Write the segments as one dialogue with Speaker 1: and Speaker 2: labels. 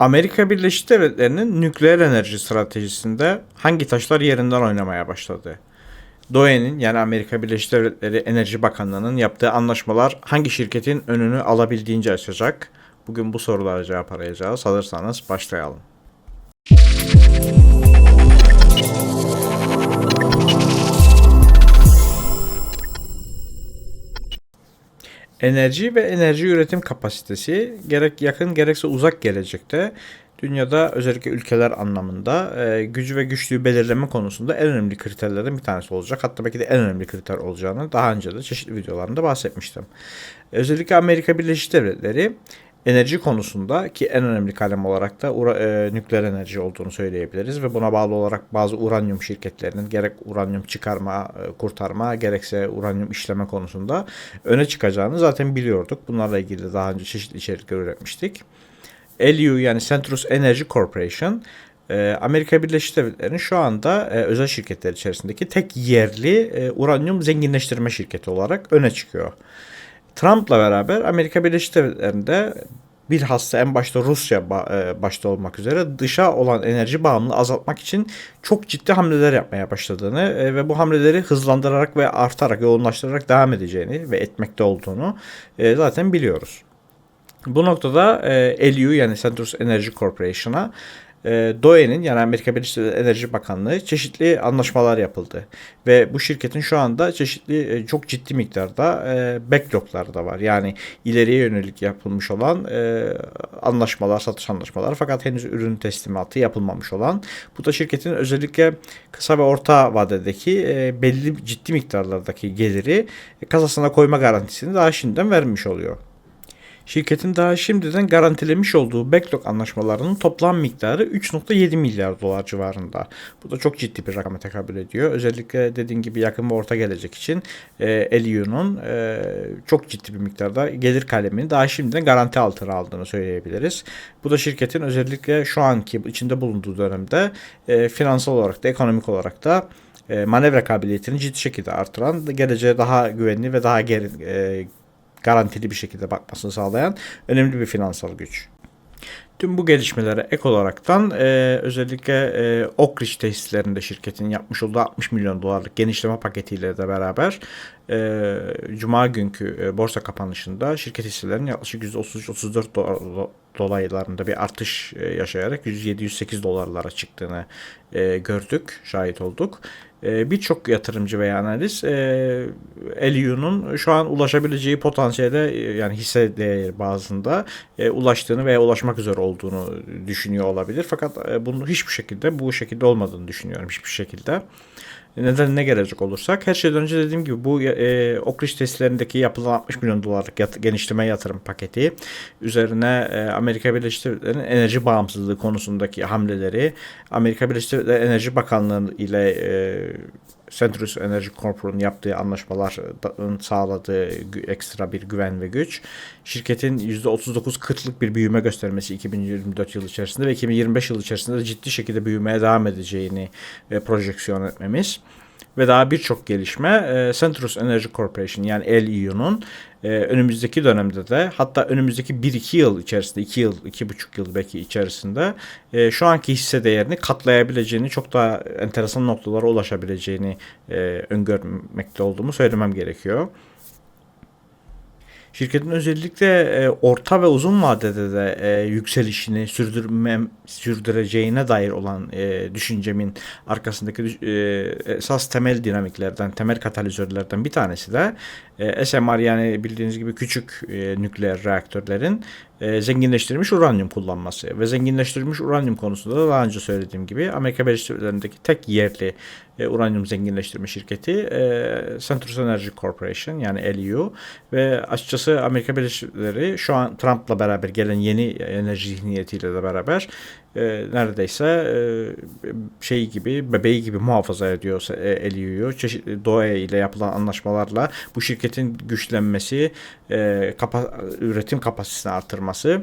Speaker 1: Amerika Birleşik Devletleri'nin nükleer enerji stratejisinde hangi taşlar yerinden oynamaya başladı? DOE'nin yani Amerika Birleşik Devletleri Enerji Bakanlığı'nın yaptığı anlaşmalar hangi şirketin önünü alabildiğince açacak? Bugün bu sorulara cevap arayacağız. Hazırsanız başlayalım. Enerji ve enerji üretim kapasitesi gerek yakın gerekse uzak gelecekte dünyada özellikle ülkeler anlamında e, gücü ve güçlüğü belirleme konusunda en önemli kriterlerden bir tanesi olacak. Hatta belki de en önemli kriter olacağını daha önce de çeşitli videolarımda bahsetmiştim. Özellikle Amerika Birleşik Devletleri enerji konusunda ki en önemli kalem olarak da ura, e, nükleer enerji olduğunu söyleyebiliriz ve buna bağlı olarak bazı uranyum şirketlerinin gerek uranyum çıkarma, e, kurtarma gerekse uranyum işleme konusunda öne çıkacağını zaten biliyorduk. Bunlarla ilgili daha önce çeşitli içerikler üretmiştik. LU yani Centrus Energy Corporation e, Amerika Birleşik Devletleri'nin şu anda e, özel şirketler içerisindeki tek yerli e, uranyum zenginleştirme şirketi olarak öne çıkıyor. Trump'la beraber Amerika Birleşik Devletleri'nde bilhassa en başta Rusya başta olmak üzere dışa olan enerji bağımlılığı azaltmak için çok ciddi hamleler yapmaya başladığını ve bu hamleleri hızlandırarak ve artarak, yoğunlaştırarak devam edeceğini ve etmekte olduğunu zaten biliyoruz. Bu noktada e, LU yani Centrus Energy Corporation'a e, DOE'nin yani Amerika Birleşik Devletleri Enerji Bakanlığı çeşitli anlaşmalar yapıldı. Ve bu şirketin şu anda çeşitli e, çok ciddi miktarda e, backlogları da var. Yani ileriye yönelik yapılmış olan e, anlaşmalar, satış anlaşmaları fakat henüz ürün teslimatı yapılmamış olan. Bu da şirketin özellikle kısa ve orta vadedeki e, belli ciddi miktarlardaki geliri kasasına koyma garantisini daha şimdiden vermiş oluyor. Şirketin daha şimdiden garantilemiş olduğu backlog anlaşmalarının toplam miktarı 3.7 milyar dolar civarında. Bu da çok ciddi bir rakama tekabül ediyor. Özellikle dediğim gibi yakın ve orta gelecek için e, LU'nun e, çok ciddi bir miktarda gelir kalemini daha şimdiden garanti altına aldığını söyleyebiliriz. Bu da şirketin özellikle şu anki içinde bulunduğu dönemde e, finansal olarak da ekonomik olarak da e, manevra kabiliyetini ciddi şekilde artıran, geleceğe daha güvenli ve daha geri, e, garantili bir şekilde bakmasını sağlayan önemli bir finansal güç. Tüm bu gelişmelere ek olaraktan e, özellikle e, Oak Ridge tesislerinde şirketin yapmış olduğu 60 milyon dolarlık genişleme paketiyle de beraber e, Cuma günkü e, borsa kapanışında şirket hisselerinin yaklaşık %33-34 dolar, dolaylarında bir artış e, yaşayarak 107-108 dolarlara çıktığını e, gördük, şahit olduk. E, Birçok yatırımcı veya analiz e, LU'nun şu an ulaşabileceği potansiyele e, yani hisse değeri bazında e, ulaştığını veya ulaşmak üzere olduğunu düşünüyor olabilir. Fakat e, bunu hiçbir şekilde bu şekilde olmadığını düşünüyorum hiçbir şekilde. Neden ne gelecek olursak her şeyden önce dediğim gibi bu e, Okriş testlerindeki yapılan 60 milyon dolarlık yat, genişleme yatırım paketi üzerine e, Amerika Birleşik Devletleri'nin enerji bağımsızlığı konusundaki hamleleri Amerika Birleşik Devletleri Enerji Bakanlığı ile e, Centrus Energy Corp'un yaptığı anlaşmaların sağladığı ekstra bir güven ve güç, şirketin %39-40'lık bir büyüme göstermesi 2024 yılı içerisinde ve 2025 yılı içerisinde de ciddi şekilde büyümeye devam edeceğini e, projeksiyon etmemiz ve daha birçok gelişme e, Centrus Energy Corporation yani LEU'nun e, önümüzdeki dönemde de hatta önümüzdeki 1-2 yıl içerisinde 2 yıl 2,5 yıl belki içerisinde e, şu anki hisse değerini katlayabileceğini çok daha enteresan noktalara ulaşabileceğini e, öngörmekte olduğumu söylemem gerekiyor. Şirketin özellikle e, orta ve uzun vadede de e, yükselişini sürdürmem sürdüreceğine dair olan e, düşüncemin arkasındaki esas temel dinamiklerden, temel katalizörlerden bir tanesi de SMR yani bildiğiniz gibi küçük nükleer reaktörlerin e, zenginleştirilmiş uranyum kullanması ve zenginleştirilmiş uranyum konusunda da daha önce söylediğim gibi Amerika Birleşik Devletleri'ndeki tek yerli e, uranyum zenginleştirme şirketi e, Centrus Energy Corporation yani LEU ve açıkçası Amerika Birleşik Devletleri şu an Trump'la beraber gelen yeni enerji zihniyetiyle de beraber e, neredeyse e, şey gibi bebeği gibi muhafaza ediyor e, LEU'yu çeşitli DOE ile yapılan anlaşmalarla bu şirketin güçlenmesi e, kapa, üretim kapasitesini artırması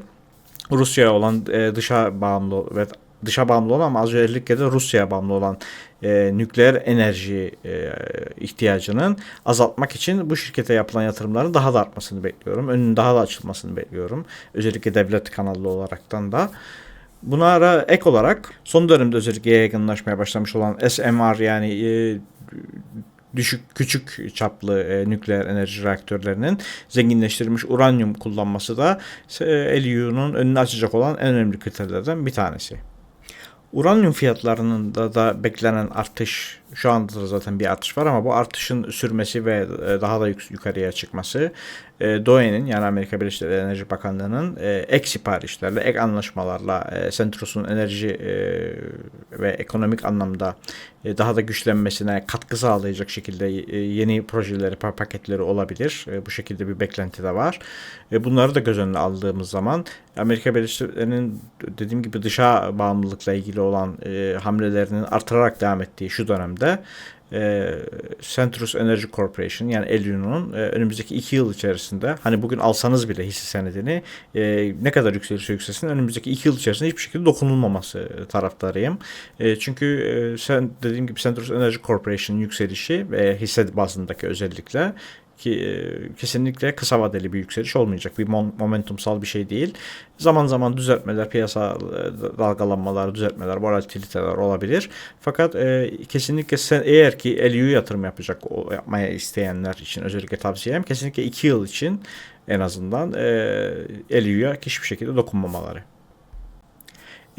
Speaker 1: Rusya olan e, dışa bağımlı ve dışa bağımlı olan ama az özellikle de Rusya'ya bağımlı olan e, nükleer enerji e, ihtiyacının azaltmak için bu şirkete yapılan yatırımların daha da artmasını bekliyorum. Önünün daha da açılmasını bekliyorum. Özellikle devlet kanallı olaraktan da. Bunlara ek olarak son dönemde özellikle yaygınlaşmaya başlamış olan SMR yani e, düşük küçük çaplı e, nükleer enerji reaktörlerinin zenginleştirilmiş uranyum kullanması da e, LU'nun önünü açacak olan en önemli kriterlerden bir tanesi. Uranyum fiyatlarının da, da beklenen artış şu anda da zaten bir artış var ama bu artışın sürmesi ve e, daha da yuk- yukarıya çıkması e, DOE'nin yani Amerika Birleşik Devletleri Enerji Bakanlığı'nın e, ek siparişlerle, ek anlaşmalarla e, Centros'un enerji ve ekonomik anlamda daha da güçlenmesine katkı sağlayacak şekilde yeni projeleri, pa- paketleri olabilir. Bu şekilde bir beklenti de var. Bunları da göz önüne aldığımız zaman Amerika Birleşik Devletleri'nin dediğim gibi dışa bağımlılıkla ilgili olan hamlelerinin artırarak devam ettiği şu dönemde e, Centrus Energy Corporation yani LU'nun e, önümüzdeki iki yıl içerisinde hani bugün alsanız bile hisse senedini e, ne kadar yükselirse yükselsin önümüzdeki iki yıl içerisinde hiçbir şekilde dokunulmaması taraftarıyım. E, çünkü e, sen dediğim gibi Centrus Energy Corporation'ın yükselişi ve hisse bazındaki özellikle ki e, kesinlikle kısa vadeli bir yükseliş olmayacak. Bir momentumsal bir şey değil. Zaman zaman düzeltmeler, piyasa e, dalgalanmalar, düzeltmeler, volatiliteler olabilir. Fakat e, kesinlikle sen eğer ki LU yatırım yapacak o yapmaya isteyenler için özellikle tavsiyem kesinlikle 2 yıl için en azından e, LU'ya hiçbir şekilde dokunmamaları.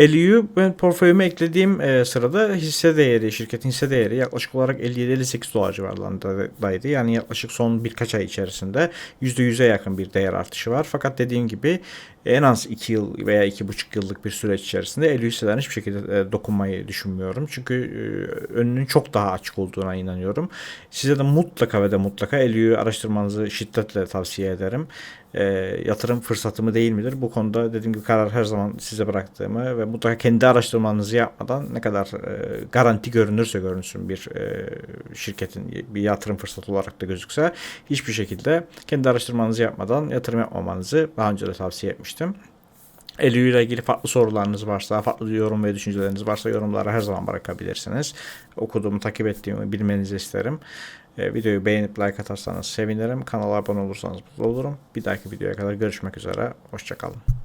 Speaker 1: LU ben portföyüme eklediğim e, sırada hisse değeri, şirketin hisse değeri yaklaşık olarak 57-58 dolar civarlarındaydı. Yani yaklaşık son birkaç ay içerisinde %100'e yakın bir değer artışı var. Fakat dediğim gibi en az 2 yıl veya 2,5 yıllık bir süreç içerisinde LU hisselerine hiçbir şekilde e, dokunmayı düşünmüyorum. Çünkü e, önünün çok daha açık olduğuna inanıyorum. Size de mutlaka ve de mutlaka LU'yu araştırmanızı şiddetle tavsiye ederim e, yatırım fırsatı mı değil midir? Bu konuda dediğim gibi karar her zaman size bıraktığımı ve mutlaka kendi araştırmanızı yapmadan ne kadar e, garanti görünürse görünsün bir e, şirketin bir yatırım fırsatı olarak da gözükse hiçbir şekilde kendi araştırmanızı yapmadan yatırım yapmamanızı daha önce de tavsiye etmiştim. LU ile ilgili farklı sorularınız varsa, farklı yorum ve düşünceleriniz varsa yorumlara her zaman bırakabilirsiniz. Okuduğumu, takip ettiğimi bilmenizi isterim. E, videoyu beğenip like atarsanız sevinirim. Kanala abone olursanız mutlu olurum. Bir dahaki videoya kadar görüşmek üzere. Hoşçakalın.